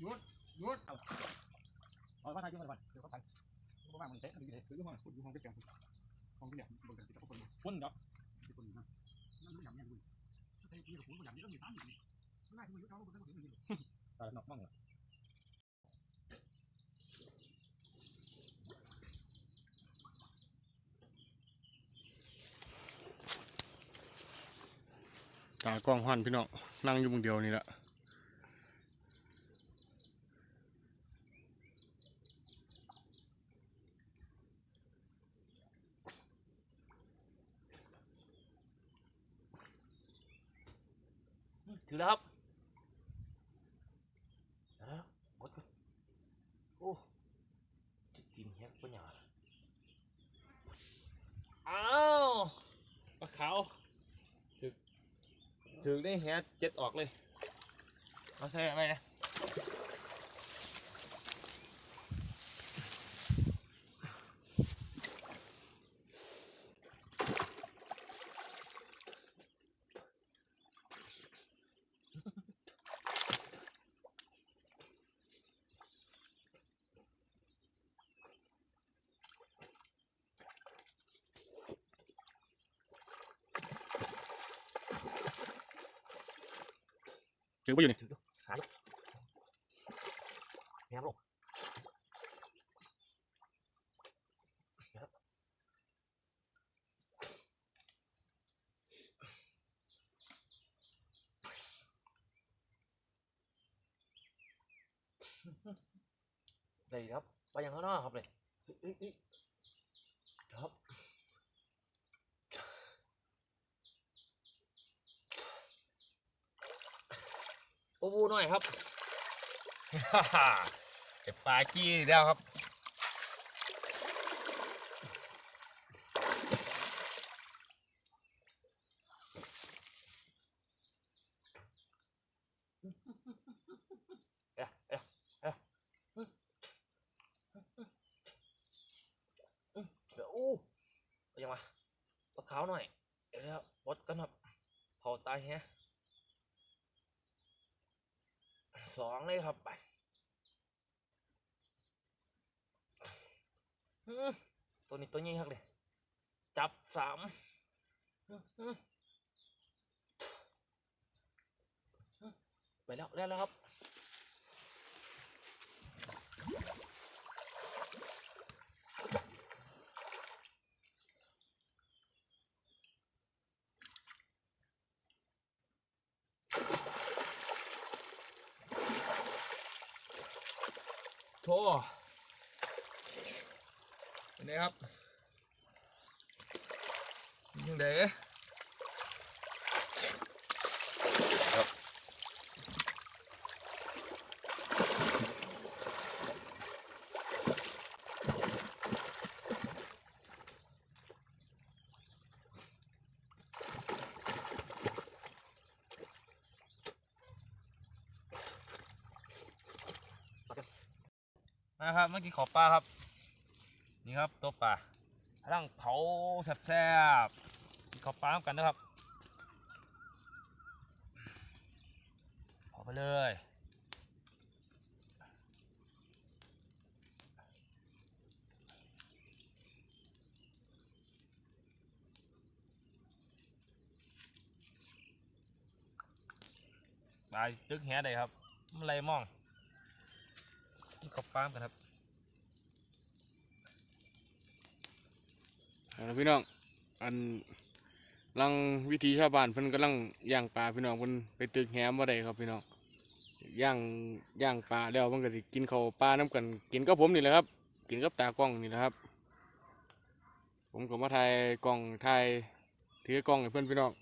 หยุดหยุดเอาเอาว่าทายยุ่งอะไรบ้างเดี๋ยวเขาทันเพราะว่ามันเตะมันดีเลยคือห้องคุณอยู่ห้องที่แกงห้องที่เนี่ยบนกันที่เขาคนคนเนาะที่คนนะนั่นไม่ยากเนี่ยดูถ้าใครที่กับผมก็ยากนี่ต้องมีตามอยู่นี่ไม่ได้ที่มันยุ่งเขาบนกันก็ถึงอยู่ตายนอกมั่งเหรอตากล้องหันพี่น้องนั่งอยู่มุงเดียวนี่แหละ ถือแล้วครับเดี๋ยวนะหมดก่อนโอ้จะกินแฮกปะเนี่ยอ้าวปลาขาวถึก ถึงได้แฮดเจ็ดออกเลย เอาใส่อะไรนะ ถือไปอยู่นี่ถือดูขายแฮกลงนะครับได้ครับ ไปอย่างข้างนอกครับเลยเอ้ยเอ้ยเอ้ยครับ ปูปูหน่อยครับเก็บปลากี้แล้วครับ เอ๊ะเอ๊ะเอ๊ะเดี๋ยวอู้เอายังมาปลาขาวหน่อย เดี๋ยวนะครับวดกันครับเผาตายแฮะ สองเลยครับไปอื้อ ตัวนี้ตัวนี้ครับเลยจับสามไปแล้วได้แล้วครับโทเป็ นไงครับยังไงครับนะครับเมื่อกี้ขอปลาครับ นี่ครับตัวปลาร่างเผาแซ่บๆกินขอปลาน้ำกันนะครับเผาไปเลยปลาตึกแหได้ครับมันไรมองกินขอปลาน้ำกันครับ พี่น้อง อันลังวิธีชาวบ้านเพิ่นกำลังย่างปลาพี่น้องเพิ่นไปตึกแหมบ่ได้ครับพี่น้องย่างย่างปลาแล้วมันก็สิกินข้าวปลาน้ำกัน กินกับผมนี่แหละครับ กินกับตากล้องนี่แหละครับ ผมก็มาถ่ายกล้องถ่ายถือกล้องให้เพื่อนพี่น้อง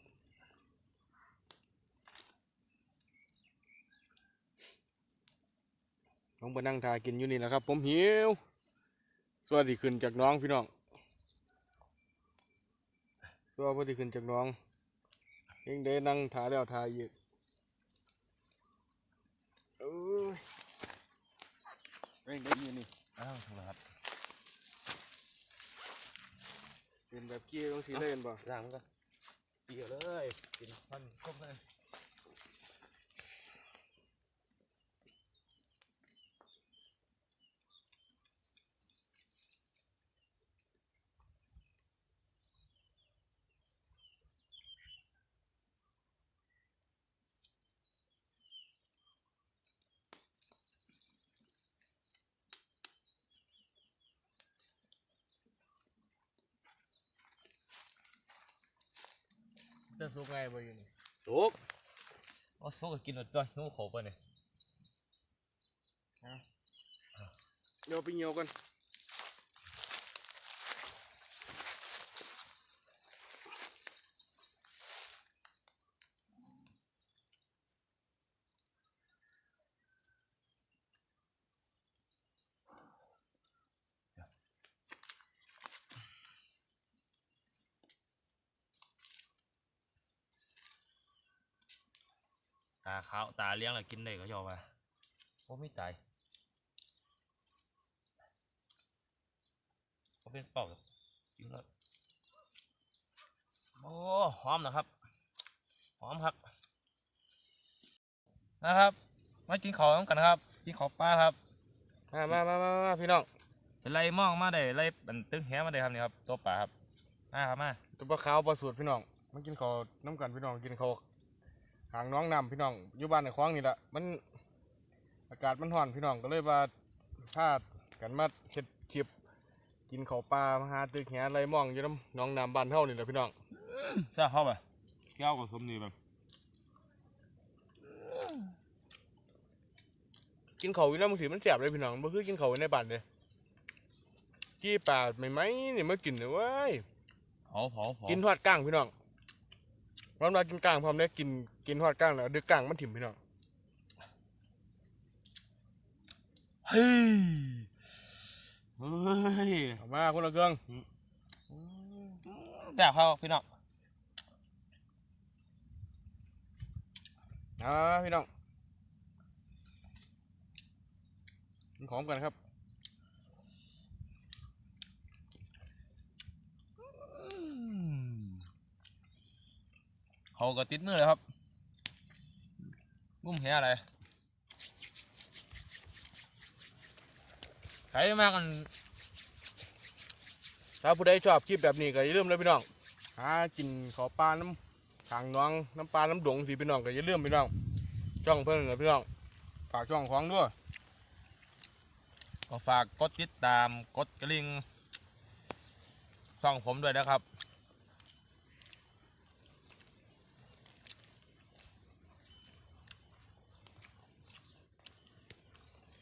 ผมไปนั่งถ่ายกินอยู่นี่แหละครับ ผมหิวส่วนที่ขึ้นจากน้องพี่น้อง ตัวพอดีขึ้นจากน้องยังได้นั่งถ่ายแล้วถ่ายอีกเอ้ยเร่งได้ยินนี่อ้าวถูกแล้วครับเป็นแบบเกี้ยต้องสีเล่นป่ะล้างมันก็เกี่ยวเลยกินพันครบเลย จะสุกไงบ่อยู่นี่สุกโอ้สุกก็กินหมดตัวหิวโขไปเนี่ยเดี๋ยวไปเหี่ยวกัน ตาขาวตาเลี้ยงแล้วกินได้ก็ยอมว่าโอ้ไม่ตายโอ้เป็นปอกกินแล้วโอ้หอมนะครับหอมครับนะครับ มากินข้าวกันครับกินข้าวปลาครับมามามามามาพี่น้องเป็นไรมองมาได้ไรบันตึงแหมาได้ครับนี่ครับตัวปลาครับมาครับมาตัวปลาขาวปลาสูตรพี่น้องมันกินข้าวน้ำกันพี่น้องกินข้าว หางน้องนำพี่น้องอยู่บ้านในคลองนี่แหละมันอากาศมันร้อนพี่น้องก็เลยว่าพาดกันมาเฮ็ดคลิปกินข้าวปลามาหาตึกแหอะไรมองอยู่น้ำน้องน้ำบ้านเฮานี่แหละพี่น้องใช่เข้าไปแก้วกับสมนี่แบบกินข้าวอยู่น้ำมือถือมันแสบเลยพี่น้องมันคือกินข้าวในบ้านเลยจี้ปลาไม่ไหมนี่มากินเลยเว้ยเผาเผาเผากินทอดก้างพี่น้อง วันมากินก้างพร้อมได้กินกินทอดก้างแล้วดึกก้างมันถิ่มพี่น้องเฮ้ยเฮ้ยเอามาคนละเครื่องแซ่บครับพี่น้องเอามาพี่น้องกินของกันครับ เขาก็ติดมือเลยครับงุ้มเหอะไรใครมากัน ถ้าผู้ใดชอบคลิปแบบนี้ก็อย่าลืมเลยพี่น้อง หากินข้าวปลาน้ำทางน้องน้ำปลาน้ำดงสิพี่น้องก็อย่าลืมพี่น้อง จ้องเพิ่นนะพี่น้อง ฝากจ้องของด้วยก็ฝากกดติดตามกดกระลิ่งช่องผมด้วยนะครับ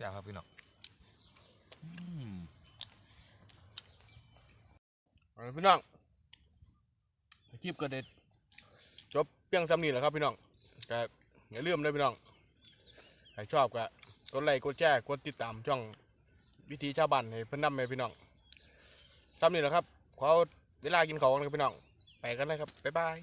แซ่ครับพี่น้องอืมพี่น้องคลิปก็เด็ดจบเพียงซ้ำนี้แหละครับพี่น้องก็อย่าลืมเลยพี่น้องใครชอบก็กดไลค์กดแชร์กดติดตามช่องวิธีชาวบ้านให้เพิ่นนำให้พี่น้องซ้ำนี้แหละครับขอเวลากินของกันครับพี่น้องไปกันนะครับบ๊ายบาย